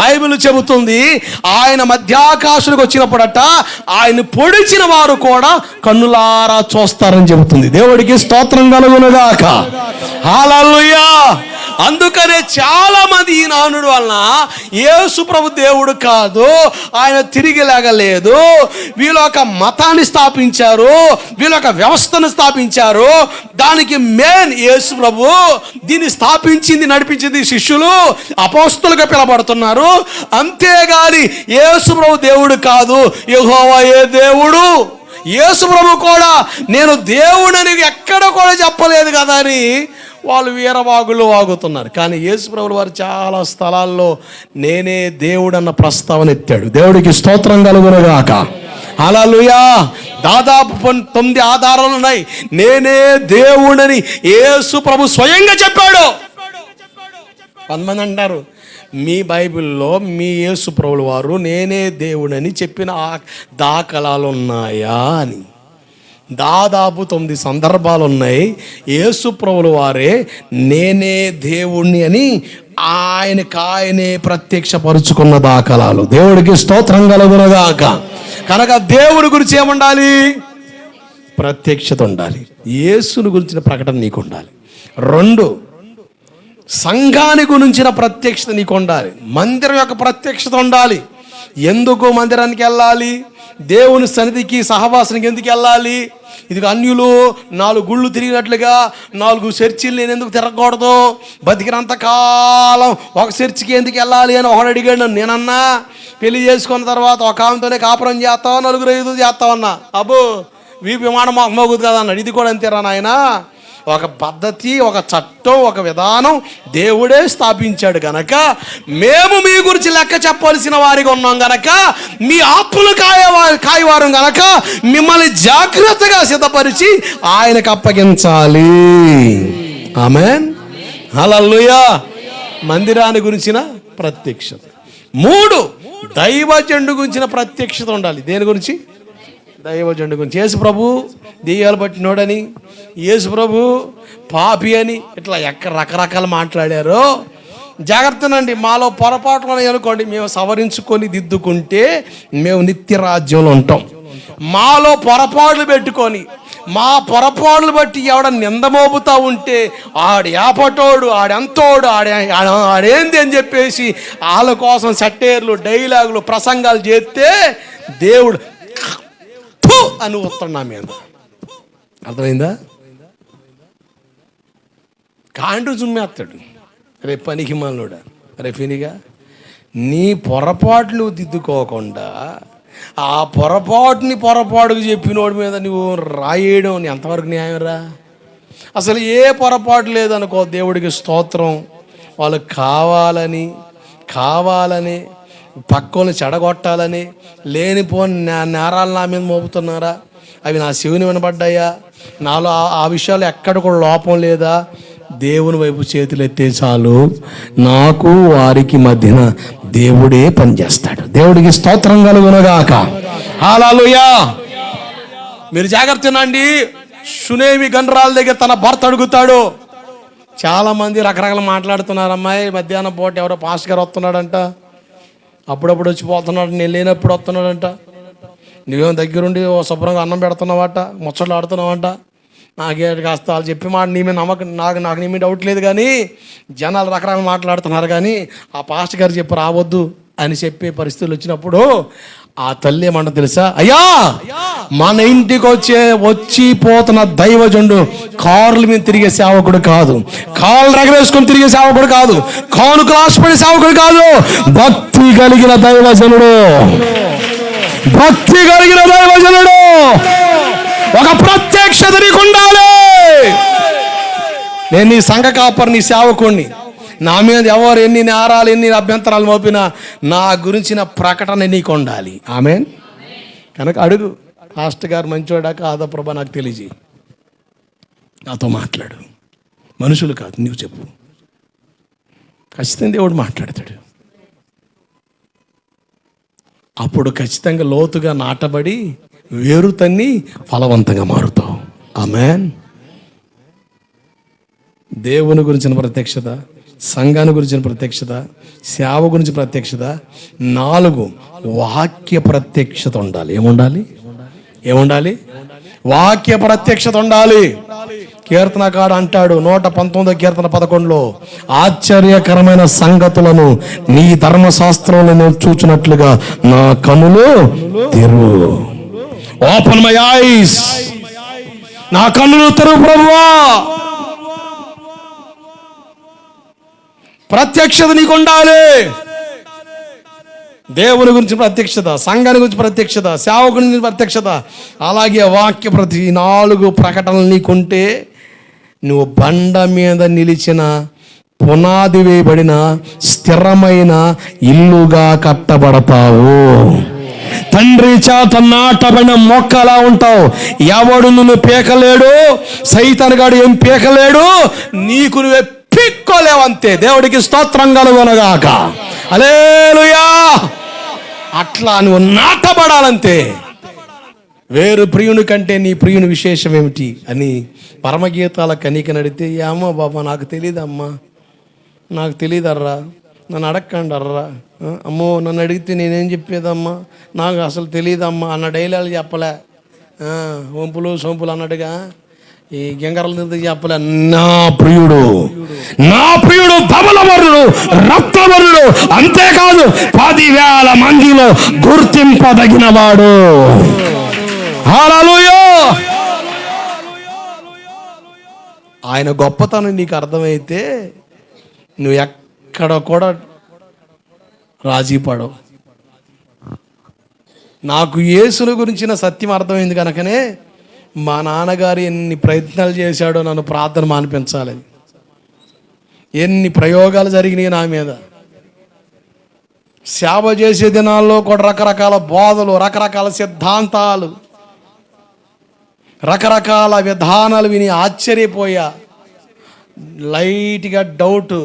Bible చెబుతుంది ఆయన మధ్యాకాశులకు వచ్చినప్పుడట ఆయన పొడిచిన వారు కూడా కన్నులారా చూస్తారని చెబుతుంది. దేవుడికి స్తోత్రం కలుగునుగాక. హాలూయా అందుకనే చాలా మంది ఈ నానుడు వలన యేసు ప్రభు దేవుడు కాదు ఆయన తిరిగి లేగలేదు. వీళ్ళు ఒక మతాన్ని స్థాపించారు వీళ్ళు ఒక వ్యవస్థను స్థాపించారు. దానికి మెయిన్ యేసు ప్రభు దీన్ని స్థాపించింది నడిపించింది శిష్యులు అపోస్తులుగా పిలబడుతున్నారు. అంతేగాని యేసు ప్రభు దేవుడు కాదు యెహోవా ఏ దేవుడు. యేసు ప్రభు కూడా నేను దేవుడని ఎక్కడ కూడా చెప్పలేదు కదా అని వాళ్ళు వీరవాగులు వాగుతున్నారు. కానీ యేసుప్రభులు వారు చాలా స్థలాల్లో నేనే దేవుడన్న ప్రస్తావన ఎత్తాడు. దేవుడికి స్తోత్రం అలా లూయా దాదాపు తొమ్మిది ఆధారాలు ఉన్నాయి. నేనే దేవుడని యేసు ప్రభు స్వయంగా చెప్పాడు. కొంతమంది అంటారు మీ బైబిల్లో మీ యేసు ప్రభులు వారు నేనే దేవుడని చెప్పిన ఆ దాఖలాలు ఉన్నాయా అని. దాదాపు తొమ్మిది సందర్భాలు ఉన్నాయి యేసుప్రభులు వారే నేనే దేవుణ్ణి అని ఆయనకి ఆయనే ప్రత్యక్షపరుచుకున్న దాఖలాలు. దేవుడికి స్తోత్రం కలుగునగాక. కనుక దేవుడి గురించి ఏముండాలి? ప్రత్యక్షత ఉండాలి. యేసుని గురించిన ప్రకటన నీకు ఉండాలి రెండు సంఘాని గురించిన ప్రత్యక్షత నీకు ఉండాలి మందిరం యొక్క ప్రత్యక్షత ఉండాలి. ఎందుకు మందిరానికి వెళ్ళాలి? దేవుని సన్నిధికి సహవాసానికి ఎందుకు వెళ్ళాలి? ఇది అన్యులు నాలుగు గుళ్ళు తిరిగినట్లుగా నాలుగు చర్చిలు నేను ఎందుకు తిరగకూడదు? బతికినంత కాలం ఒక చర్చికి ఎందుకు వెళ్ళాలి అని ఒకడు అడిగాడు నన్ను. నేనన్నా పెళ్ళి చేసుకున్న తర్వాత ఒక ఆమెతోనే కాపురం చేస్తావా? నలుగురు ఐదు చేస్తావన్నా అబ్బో వీపు విమానం మాకు మోగుదు కదా అన్నాడు. ఇది కూడా అంతేరా నాయనా? ఒక పద్ధతి ఒక చట్టం ఒక విధానం దేవుడే స్థాపించాడు గనక మేము మీ గురించి లెక్క చెప్పవలసిన వారిగా ఉన్నాం గనక మీ ఆత్మలు కాయవారు కాయవారం గనక మిమ్మల్ని జాగ్రత్తగా సిద్ధపరిచి ఆయనకు అప్పగించాలి. ఆమెన్. హల్లెలూయా. మందిరాన్ని గురించిన ప్రత్యక్షత. మూడు దైవజండు గురించిన ప్రత్యక్షత ఉండాలి. దేని గురించి? దైవజండు గురించి. యేసు ప్రభు దెయ్యాలు పట్టినోడని యేసు ప్రభు పాపి అని ఇట్లా ఎక్కడ రకరకాలు మాట్లాడారో. జాగ్రత్తనండి మాలో పొరపాట్లు ఉన్నాయి అనుకోండి మేము సవరించుకొని దిద్దుకుంటే మేము నిత్య రాజ్యంలో ఉంటాం. మాలో పొరపాట్లు పెట్టుకొని మా పొరపాట్లు బట్టి ఎవడ నిందమోపుతా ఉంటే ఆడు యాపటోడు ఆడెంతోడు ఆడే ఆడ- ఆడేంది అని చెప్పేసి వాళ్ళ కోసం సెట్టేర్లు డైలాగులు ప్రసంగాలు చేస్తే దేవుడు అని ఉత్తరం నా మీద అర్థమైందా? కాండు జుమ్మేస్తాడు రే పనికి మనోడా రే ఫినిగా నీ పొరపాట్లు దిద్దుకోకుండా ఆ పొరపాటుని పొరపాటుకు చెప్పినోడి మీద నువ్వు రాయడం నీ ఎంతవరకు న్యాయం రా. అసలు ఏ పొరపాటు లేదనుకో దేవుడికి స్తోత్రం. వాళ్ళు కావాలని కావాలని పక్కని చెడగొట్టాలని లేనిపోని నే- నేరాలు నా మీద మోపుతున్నారా? అవి నా శివుని వినబడ్డాయా? నాలో ఆ- ఆ విషయాలు ఎక్కడ కూడా లోపం లేదా? దేవుని వైపు చేతులు ఎత్తే చాలు. నాకు వారికి మధ్యన దేవుడే పనిచేస్తాడు. దేవుడికి స్తోత్రం కలుగునగాక. హాలూయా మీరు జాగ్రత్తనండి సునేమి గండ్రాల దగ్గర తన భర్త అడుగుతాడు. చాలా మంది రకరకాల మాట్లాడుతున్నారు. అమ్మాయి మధ్యాహ్నం పూట ఎవరో పాస్ గారు వస్తున్నాడంట. అప్పుడప్పుడు వచ్చి పోతున్నాడు నేను లేనప్పుడు వస్తున్నాడంట. నువ్వేం దగ్గరుండి ఓ శుభ్రంగా అన్నం పెడుతున్నావట ముచ్చట్లు ఆడుతున్నావంట. నాకే కాస్త వాళ్ళు చెప్పి మాట నీ మీద నమ్మకం నాకు నాకు నీ మీద డౌట్ లేదు కానీ జనాలు రకరకాల మాట్లాడుతున్నారు కానీ ఆ పాస్ట్ గారు చెప్పి రావద్దు. అని చెప్పే పరిస్థితులు వచ్చినప్పుడు ఆ తల్లి ఏమంట తెలుసా? అయ్యా మన ఇంటికి వచ్చే వచ్చి పోతున్న దైవజండు కార్ల మీద తిరిగే సేవకుడు కాదు. కాళ్ళు రగరేసుకొని తిరిగే సేవకుడు కాదు. కానుకలు ఆశపడే సేవకుడు కాదు. భక్తి కలిగిన దైవజనుడు. భక్తి కలిగిన దైవజనుడు. ఒక ప్రత్యక్షత నీకు ఉండాలి నేను నీ సంఘ కాపర్ నీ సేవకుణ్ణి. నా మీద ఎవరు ఎన్ని నేరాలు ఎన్ని అభ్యంతరాలు మోపినా నా గురించిన ప్రకటన నీకు ఉండాలి. ఆమె కనుక అడుగు. మాస్టర్ గారు మంచివాడా కాదా ప్రభా నాకు తెలియజేయి. నాతో మాట్లాడు. మనుషులు కాదు నువ్వు చెప్పు. ఖచ్చితంగా దేవుడు మాట్లాడతాడు. అప్పుడు ఖచ్చితంగా లోతుగా నాటబడి వేరు తన్ని ఫలవంతంగా మారుతావు. ఆమెన్? దేవుని గురించిన ప్రత్యక్షత. సంఘాన్ని గురించిన ప్రత్యక్షత సేవ గురించి ప్రత్యక్షత నాలుగు వాక్య ప్రత్యక్షత ఉండాలి. ఏముండాలి? ఏముండాలి? వాక్య ప్రత్యక్షత ఉండాలి. కీర్తనకాడు అంటాడు నూట పంతొమ్మిదో కీర్తన పదకొండులో ఆశ్చర్యకరమైన సంగతులను నీ ధర్మశాస్త్రంలో నేను చూచినట్లుగా నా కనులు తెరు ఓపెన్ మై ఐస్ నా కన్నులు తెరువు ప్రభువా. ప్రత్యక్షత నీకు ఉండాలి దేవుని గురించి ప్రత్యక్షత సంఘాన్ని గురించి ప్రత్యక్షత సేవకుని గురించి ప్రత్యక్షత అలాగే వాక్య ప్రతి నాలుగు ప్రకటనలు నీకుంటే నువ్వు బండ మీద నిలిచిన పునాది వేయబడిన స్థిరమైన ఇల్లుగా కట్టబడతావు. తండ్రి చేత నాటబడిన మొక్కలా ఉంటావు. ఎవడు నువ్వు పీకలేడు గాడు ఏం పీకలేడు నీకు నువ్వే పీక్కోలేవంతే దేవుడికి స్తోత్రం కలుగొనగాక. అలేలుయా అట్లా నువ్వు నాటబడాలంతే. వేరు ప్రియుని కంటే నీ ప్రియుని విశేషం ఏమిటి అని పరమగీతాల కనిక నడితే ఏమో బాబా నాకు తెలియదమ్మా నాకు తెలియదర్రా నన్ను అడగండి అర్రా. అమ్మో నన్ను అడిగితే నేనేం చెప్పేదమ్మా? నాకు అసలు తెలియదమ్మా అన్న డైలాగ్ చెప్పలే. ఆ, వంపులు సొంపులు అన్నట్టుగా. ఈ గింగరల మీద చెప్పలే నా ప్రియుడు నా ప్రియుడు ధవలవరుడు రక్తవరుడు అంతేకాదు పదివేల మందిలో గుర్తింపదగిన వాడు ఆయన గొప్పతనం నీకు అర్థమైతే నువ్వు ఎక్కడ కూడా రాజీ పడవు. నాకు యేసుల గురించిన సత్యం అర్థమైంది కనుకనే మా నాన్నగారు ఎన్ని ప్రయత్నాలు చేశాడో నన్ను ప్రార్థన మానిపించాలని ఎన్ని ప్రయోగాలు జరిగినాయి నా మీద. సేవ చేసే దినాల్లో కూడా రకరకాల బోధలు రకరకాల సిద్ధాంతాలు రకరకాల విధానాలు విని ఆశ్చర్యపోయా. లైట్గా డౌట్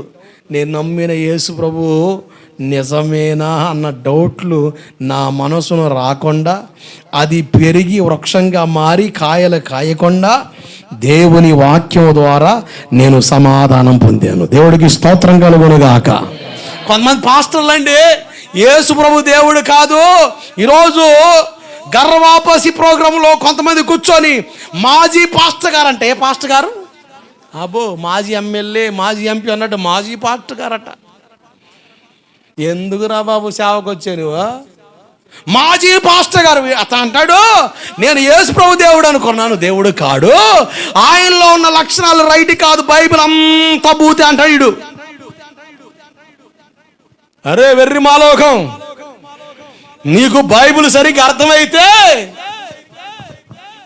నేను నమ్మిన యేసు ప్రభు నిజమేనా అన్న డౌట్లు నా మనసును రాకుండా అది పెరిగి వృక్షంగా మారి కాయలు కాయకుండా దేవుని వాక్యం ద్వారా నేను సమాధానం పొందాను. దేవుడికి స్తోత్రం కలుగునుగాక. కొంతమంది పాస్టర్లు అండి యేసు ప్రభు దేవుడు కాదు. ఈరోజు గర్వాపసి ప్రోగ్రాంలో కొంతమంది కూర్చొని మాజీ పాస్టర్ గారు అంటే ఏ పాస్టర్ గారు? అబ్బో మాజీ ఎమ్మెల్యే మాజీ ఎంపీ అన్నట్టు మాజీ పాస్టర్ గారట. ఎందుకురా బాబు సేవకు వచ్చావు నువ్వు మాజీ పాస్టర్ గారు అతను అంటాడు నేను యేసు ప్రభు దేవుడు అనుకున్నాను దేవుడు కాడు. ఆయనలో ఉన్న లక్షణాలు రైట్ కాదు బైబిల్ అంతా బూతే అంటాడు అరే వెర్రి మాలోకం నీకు బైబిల్ సరిగ్గా అర్థమైతే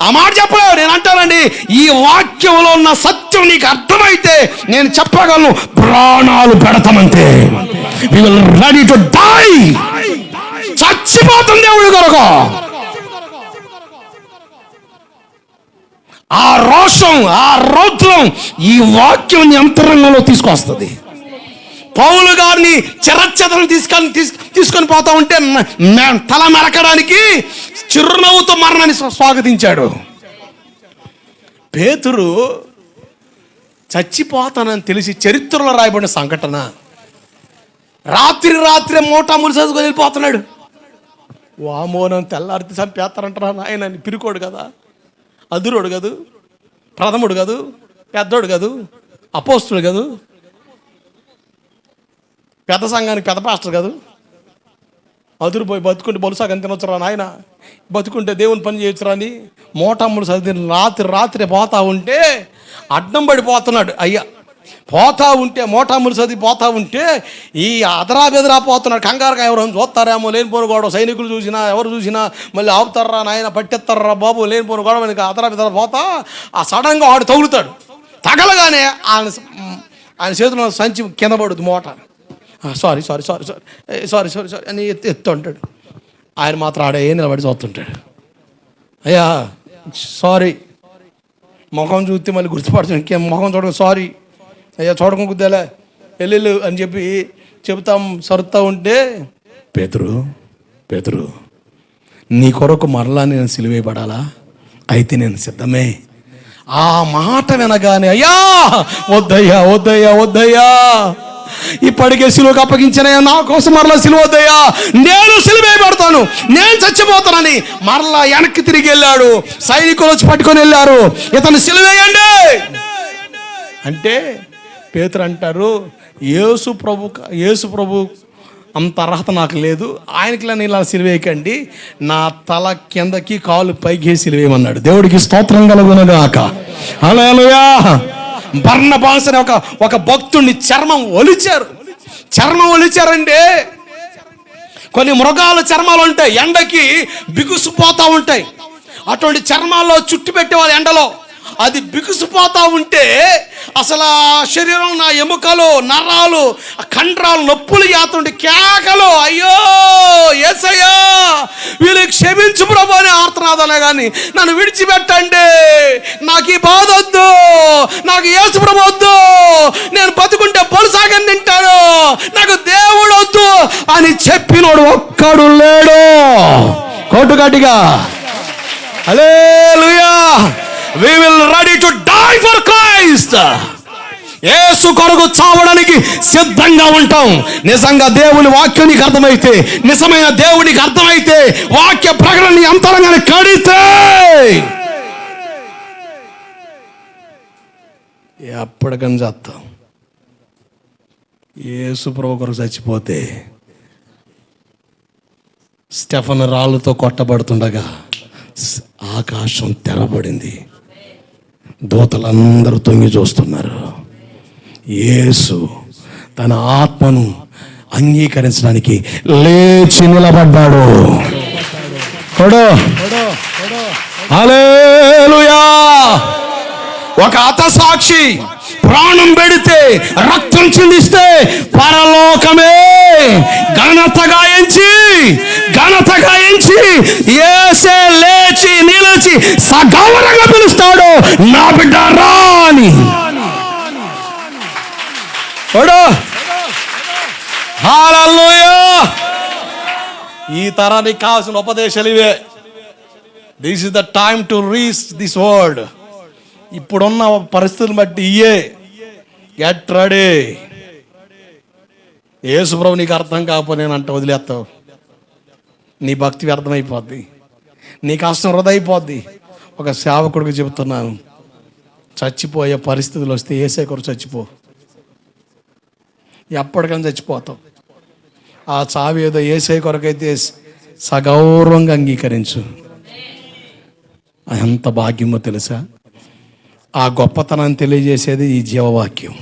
ఆ మాట చెప్పలేవు నేను అంటానండి ఈ వాక్యంలో ఉన్న సత్యం నీకు అర్థమైతే నేను చెప్పగలను ప్రాణాలు పెడతామంతే. రెడీ టు డై చచ్చిపోతుంది దేవుడి కొరకు. ఆ రోషం ఆ రౌద్రం ఈ వాక్యం నీ అంతరంగంలో తీసుకొస్తుంది. పౌలు గారిని చెరచ్చతను తీసుకొని తీసుకొని పోతా ఉంటే తల మెరకడానికి చిరునవ్వుతో మరణాన్ని స్వాగతించాడు. పేతురు చచ్చిపోతానని తెలిసి చరిత్రలో రాయబడిన సంఘటన. రాత్రి రాత్రి మూటా మురిసెదుకొని వెళ్ళిపోతున్నాడు. వామోనం తెల్లారితే చంపేస్తారంటారా ఆయన పిరుకోడు కదా. అదురుడు కాదు ప్రథముడు కాదు పెద్దోడు కాదు అపోస్తుడు కాదు పెద్ద సంఘానికి పెద్ద పాస్టర్ కాదు. అదురు పోయి బతుకుంటే బొలుసాగని తినొచ్చురా నాయన? బతుకుంటే దేవుని పని చేయొచ్చురా అని మోటమ్ముడు చదివి రాత్రి రాత్రి పోతా ఉంటే అడ్డం పడిపోతున్నాడు. అయ్యా పోతా ఉంటే మోటాములు చదివి పోతా ఉంటే ఈ అదరా బెదరా పోతున్నాడు. కంగారుగా ఎవరు చూస్తారేమో లేనిపోని గొడవ. సైనికులు చూసినా ఎవరు చూసినా మళ్ళీ ఆపుతారా నాయన? పట్టెత్తారా బాబు? లేనిపోని గొడవ ఇంకా అదరా బెదరా పోతా ఆ సడన్గా వాడు తగులుతాడు. తగలగానే ఆయన ఆయన చేతిలో సంచి కింద పడుద్ది మోట. Sorry sorry sorry sorry sorry sorry sorry అని ఎత్తు ఎత్తు అంటాడు. ఆయన మాత్రం ఆడే నిలబడి చూస్తుంటాడు. అయ్యా సారీ ముఖం చూస్తే మళ్ళీ గుర్తుపడుతుంది ఇంకేం ముఖం చూడక సారీ అయ్యా చూడకుండా గుద్దేలే వెళ్ళు అని చెప్పి చెబుతాం సరుతా ఉంటే పేతురు పేతురు నీ కొరకు మరలా నేను సిలువేయబడాలా? అయితే నేను సిద్ధమే. ఆ మాట వినగానే అయ్యా వద్దయ్యా వద్దయ్యా వద్దయ్యా. ఇప్పటికే సిలువకు అప్పగించినయ్యా. నా కోసం మరలా సిలువద్దయ్యా. నేను సిలువే పెడతాను నేను చచ్చిపోతానని మరలా వెనక్కి తిరిగి వెళ్ళాడు. సైనికులు వచ్చి పట్టుకొని వెళ్ళారు. ఇతను సిలువేయండి. అంటే పేతురు అంటారు యేసు ప్రభు యేసు ప్రభు అంత అర్హత నాకు లేదు. ఆయనకి నేను ఇలా సిలివేయకండి. నా తల కిందకి కాలు పైకి సిలివేయమన్నాడు. దేవుడికి స్తోత్రం కలుగునగాక. హల్లెలూయా. బర్ణ బాన్సని ఒక ఒక భక్తుడిని చర్మం ఒలిచారు. చర్మం ఒలిచారంటే కొన్ని మృగాల చర్మాలు ఉంటాయి ఎండకి బిగుసిపోతూ ఉంటాయి. అటువంటి చర్మాల్లో చుట్టు పెట్టేవాళ్ళు ఎండలో అది బిగుసిపోతూ ఉంటే అసలు ఆ శరీరం నా ఎముకలు నరాలు కండరాలు నొప్పులు చేస్తుంటే కేకలు అయ్యో ఏసయ్యా వీళ్ళు క్షమించు ప్రభు అని ఆర్తనాదనే కానీ నన్ను విడిచిపెట్టండి నాకు ఈ బాధ వద్దు నాకు ఏసు ప్రభు వద్దు నేను బతుకుంటే పొలసాగని తింటాను నాకు దేవుడు వద్దు అని చెప్పినోడు ఒక్కడు లేడు. కొట్టుగట్టిగా లుయా we will ready to die for Christ యేసు కొరకు చావడానికి సిద్ధంగా ఉంటాం. నిజంగా దేవుని వాక్యం నీకు అర్థమైతే నిజమైన దేవునికి అర్థమైతే వాక్య ప్రకటన నీ అంతరంగానే కడితే. ఎప్పటికని చేస్తాం. ఏసు ప్రభు కొరకు చచ్చిపోతే స్టెఫన్ రాళ్ళతో కొట్టబడుతుండగా ఆకాశం తెరబడింది. దూతలందరూ తొంగి చూస్తున్నారు. యేసు తన ఆత్మను అంగీకరించడానికి లేచి నిలబడ్డాడు. కొడు హల్లెలూయా. ఒక అతసాక్షి ప్రాణం పెడితే రక్తం చిందిస్తే పరలోకమే ఘనత గాయించి ఘనత గాయించి ఏసే లేచి నిలిచి సగౌరవంగా పిలుస్తాడు. నా బిడ్డ రాని ఈ తరానికి కావాల్సిన ఉపదేశాలు ఇవే. This is the time to reach this world ఇప్పుడున్న పరిస్థితులను బట్టి ఇయే గెట్ రెడీ యేసుప్రభు నీకు అర్థం కాకపోతే నేను అంట వదిలేస్తావు. నీ భక్తి వ్యర్థమైపోద్ది. నీ కష్టం వృధా అయిపోద్ది ఒక సేవకుడికి చెబుతున్నాను చచ్చిపోయే పరిస్థితులు వస్తే ఏసే కొరకు చచ్చిపో. ఎప్పటికైనా చచ్చిపోతావు. ఆ చావి ఏదో ఏసే కొరకైతే సగౌరవంగా అంగీకరించు. ఎంత భాగ్యమో తెలుసా? ఆ గొప్పతనాన్ని తెలియజేసేది ఈ జీవవాక్యం.